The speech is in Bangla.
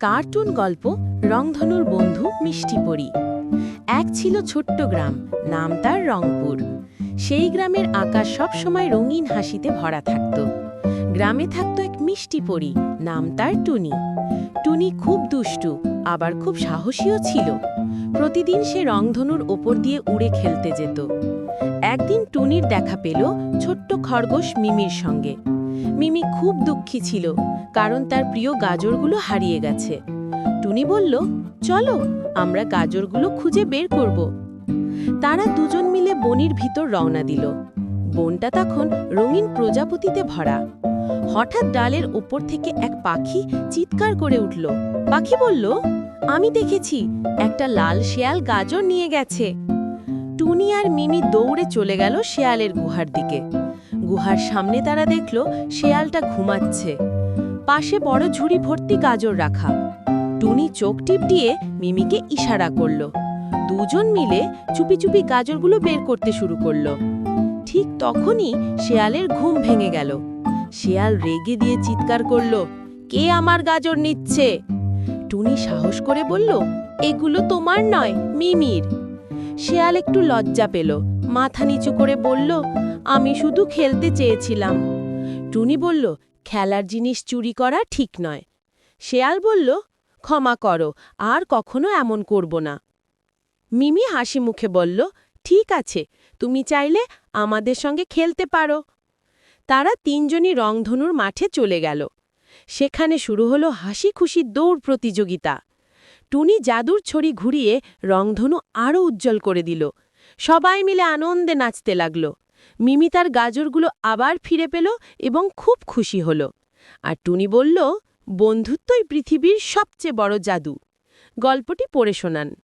কার্টুন গল্প রংধনুর বন্ধু মিষ্টি পরি। এক ছিল ছোট্ট গ্রাম, নাম তার রংপুর। সেই গ্রামের আকাশ সবসময় রঙিন হাসিতে ভরা থাকত। গ্রামে থাকত এক মিষ্টি পরি, নাম তার টুনি। টুনি খুব দুষ্টু, আবার খুব সাহসীও ছিল। প্রতিদিন সে রংধনুর ওপর দিয়ে উড়ে খেলতে যেত। একদিন টুনির দেখা পেল ছোট্ট খরগোশ মিমির সঙ্গে। মিমি খুব দুঃখী ছিল, কারণ তার প্রিয় গাজরগুলো হারিয়ে গেছে। টুনি বলল, চলো, আমরা গাজরগুলো খুঁজে বের করব। তারা দুজন মিলে বনির ভিতর রওনা দিল। বনটা তখন রঙিন প্রজাপতিতে ভরা। হঠাৎ ডালের ওপর থেকে এক পাখি চিৎকার করে উঠল। পাখি বলল, আমি দেখেছি, একটা লাল শেয়াল গাজর নিয়ে গেছে। টুনি আর মিমি দৌড়ে চলে গেল শেয়ালের গুহার দিকে। গুহার সামনে তারা দেখল শেয়ালটা ঘুমাচ্ছে। পাশে বড় ঝুড়ি ভর্তি গাজর রাখা। টুনি চোখ টিপ দিয়ে মিমিকে ইশারা করল। দুজন মিলে চুপি চুপি গাজরগুলো বের করতে শুরু করল। ঠিক তখনই শেয়ালের ঘুম ভেঙে গেল। শেয়াল রেগে দিয়ে চিৎকার করল, কে আমার গাজর নিচ্ছে? টুনি সাহস করে বলল, এগুলো তোমার নয়, মিমির। শেয়াল একটু লজ্জা পেল। মাথা নিচু করে বলল, আমি শুধু খেলতে চেয়েছিলাম। টুনি বলল, খেলার জিনিস চুরি করা ঠিক নয়। শেয়াল বলল, ক্ষমা করো, আর কখনো এমন করব না। মিমি হাসি মুখে বলল, ঠিক আছে, তুমি চাইলে আমাদের সঙ্গে খেলতে পারো। তারা তিনজনই রংধনুর মাঠে চলে গেল। সেখানে শুরু হলো হাসি খুশি দৌড় প্রতিযোগিতা। টুনি জাদুর ছড়ি ঘুরিয়ে রংধনু আরও উজ্জ্বল করে দিল। সবাই মিলে আনন্দে নাচতে লাগল। মিমি তার গাজরগুলো আবার ফিরে পেল এবং খুব খুশি হল। আর টুনি বলল, বন্ধুত্বই পৃথিবীর সবচেয়ে বড় জাদু। গল্পটি পড়ে শোনান।